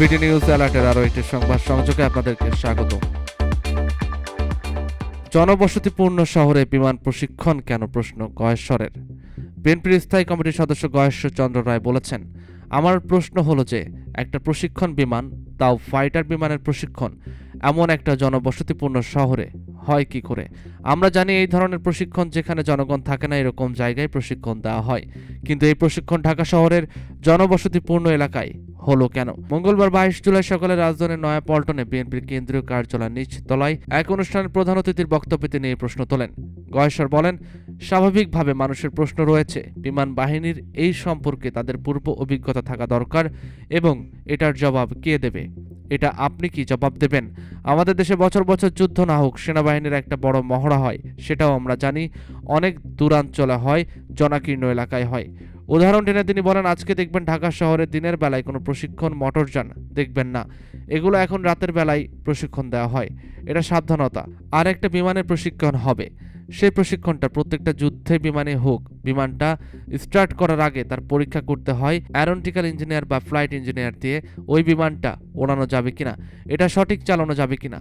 BD news অ্যালার্টের আরও একটি সংবাদ সংযোগে আপনাদেরকে স্বাগত। জনবসতিপূর্ণ শহরে বিমান প্রশিক্ষণ কেন প্রশ্ন গয়েশ্বরের? বিএনপির স্থায়ী কমিটির সদস্য গয়েশ্বর চন্দ্র রায় বলেছেন, আমার প্রশ্ন হলো যে, একটা প্রশিক্ষণ বিমান তাও ফাইটার বিমানের প্রশিক্ষণ এমন একটা জনবসতিপূর্ণ শহরে হয় কি করে? আমরা জানি এই ধরনের প্রশিক্ষণ যেখানে জনগণ থাকে না এরকম জায়গায় প্রশিক্ষণ দেওয়া হয়। কিন্তু এই প্রশিক্ষণ ঢাকা শহরের জনবসতিপূর্ণ এলাকায় হলো কেন? মঙ্গলবার বাইশ জুলাই সকালে রাজধানীর নয়াপল্টনে বিএনপির কেন্দ্রীয় কার্যালয় নিচ তলায় এক অনুষ্ঠানের প্রধান অতিথির বক্তব্যে তিনি এই প্রশ্ন তোলেন। গয়েশ্বর বলেন, স্বাভাবিকভাবে মানুষের প্রশ্ন রয়েছে, বিমান বাহিনীর এই সম্পর্কে তাদের পূর্ব অভিজ্ঞতা থাকা দরকার এবং এটার জবাব কে দেবে? এটা আপনি কি জবাব দেবেন? আমাদের দেশে বছর বছর যুদ্ধ না হোক, সেনাবাহিনীর একটা বড় মহড়া হয়, সেটাও আমরা জানি, অনেক দূরাঞ্চলে হয়, জনাকীর্ণ এলাকায় হয়। উদাহরণ টেনে তিনি বলেন, আজকে দেখবেন ঢাকা শহরে দিনের বেলায় কোনো প্রশিক্ষণ মোটরযান দেখবেন না। এগুলো এখন রাতের বেলায় প্রশিক্ষণ দেওয়া হয়। এটা সাবধানতা। আর একটা বিমানের প্রশিক্ষণ হবে। সেই প্রশিক্ষণটা প্রত্যেকটা যুদ্ধে বিমানে হোক, বিমানটা স্টার্ট করার আগে তার পরীক্ষা করতে হয় অ্যারোনটিক্যাল ইঞ্জিনিয়ার বা ফ্লাইট ইঞ্জিনিয়ার দিয়ে ওই বিমানটা ওড়ানো যাবে কিনা, এটা সঠিক চালানো যাবে কিনা,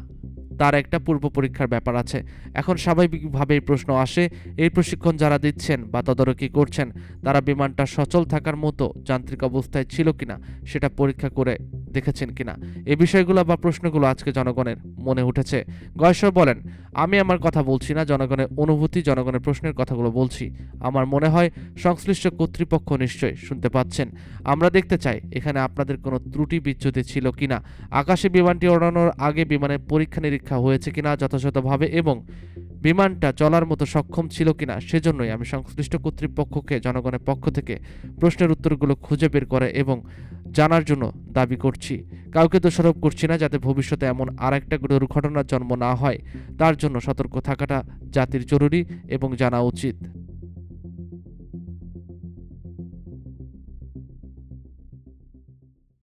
তার একটা পূর্ব পরীক্ষার ব্যাপার আছে। এখন স্বাভাবিকভাবেই প্রশ্ন আসে, এই প্রশিক্ষণ যারা দিচ্ছেন বা তদারকি করছেন, তারা বিমানটা সচল থাকার মতো যান্ত্রিক অবস্থায় ছিল কিনা, সেটা পরীক্ষা করে দেখেছেন কিনা? এই বিষয়গুলো বা প্রশ্নগুলো আজকে জনগণের মনে উঠেছে। গয়েশ্বর বলেন, আমি আমার কথা বলছি না, জনগণের অনুভূতি, জনগণের প্রশ্নের কথাগুলো বলছি। আমার মনে হয় সংশ্লিষ্ট কর্তৃপক্ষ নিশ্চয় শুনতে পাচ্ছেন। আমরা দেখতে চাই এখানে আপনাদের কোনো ত্রুটি বিচ্যুতি ছিল কিনা? আকাশে বিমানটি ওড়ানোর আগে বিমানের পরীক্ষা নিরীক্ষা হয়েছে কিনা যথাযথভাবে এবং বিমানটা চলার মতো সক্ষম ছিল কিনা সেজন্যই আমি সংশ্লিষ্ট কর্তৃপক্ষকে, জনগণের পক্ষ থেকে প্রশ্নের উত্তরগুলো খুঁজে বের করে এবং জানার জন্য দাবি করছি। কাউকে দোষারোপ করছি না যাতে ভবিষ্যতে এমন আর একটা দুর্ঘটনার জন্ম না হয়। তার জন্য সতর্ক থাকাটা জাতির জরুরি এবং জানা উচিত।